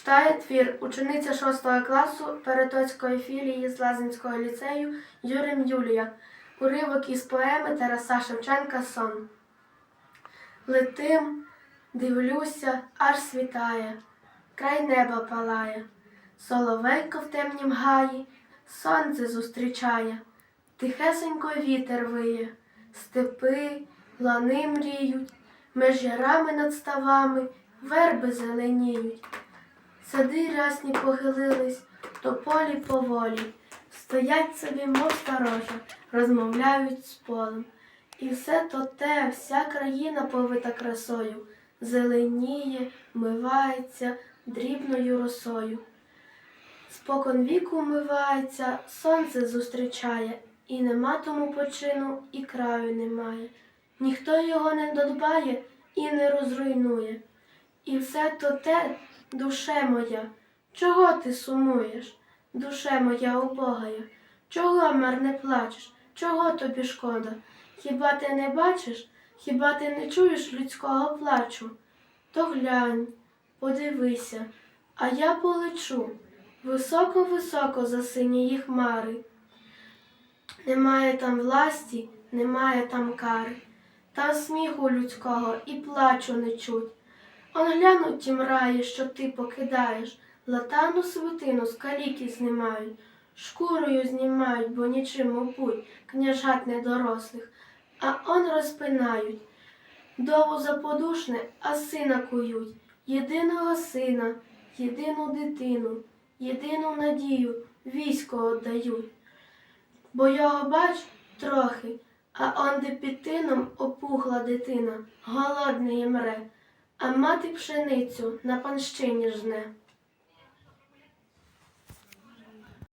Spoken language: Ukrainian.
Читає твір учениця 6 класу Перетоцької філії з Лазинського ліцею Юрим Юлія. Уривок із поеми Тараса Шевченка Сон. Летим, дивлюся, аж світає, край неба палає, соловейко в темнім гаї, сонце зустрічає, тихесенько вітер виє, степи, лани мріють, меж ярами над ставами верби зеленіють. Сади рясні похилились, тополі поволі, стоять собі, мов сторожа, розмовляють з полем. І все то те, вся країна повита красою, зеленіє, мивається дрібною росою. Спокон віку мивається, сонце зустрічає, і нема тому почину, і краю немає. Ніхто його не додбає і не розруйнує. І все то те, душе моя, чого ти сумуєш? Душе моя убогая, чого марне плачеш? Чого тобі шкода? Хіба ти не бачиш, хіба ти не чуєш людського плачу? То глянь, подивися, а я полечу високо-високо за синії хмари. Немає там власті, немає там кари, там сміху людського і плачу не чуть. Он глянуть ті мраї, що ти покидаєш, латану свитину з знімають, шкурою знімають, бо нічим, мабуть, княжат недорослих, а он розпинають. Дову заподушне, а сина кують, єдиного сина, єдину дитину, єдину надію військо отдають. Бо його бач трохи, а он де під тином опухла дитина, голодний мре, а мати пшеницю на панщині жне.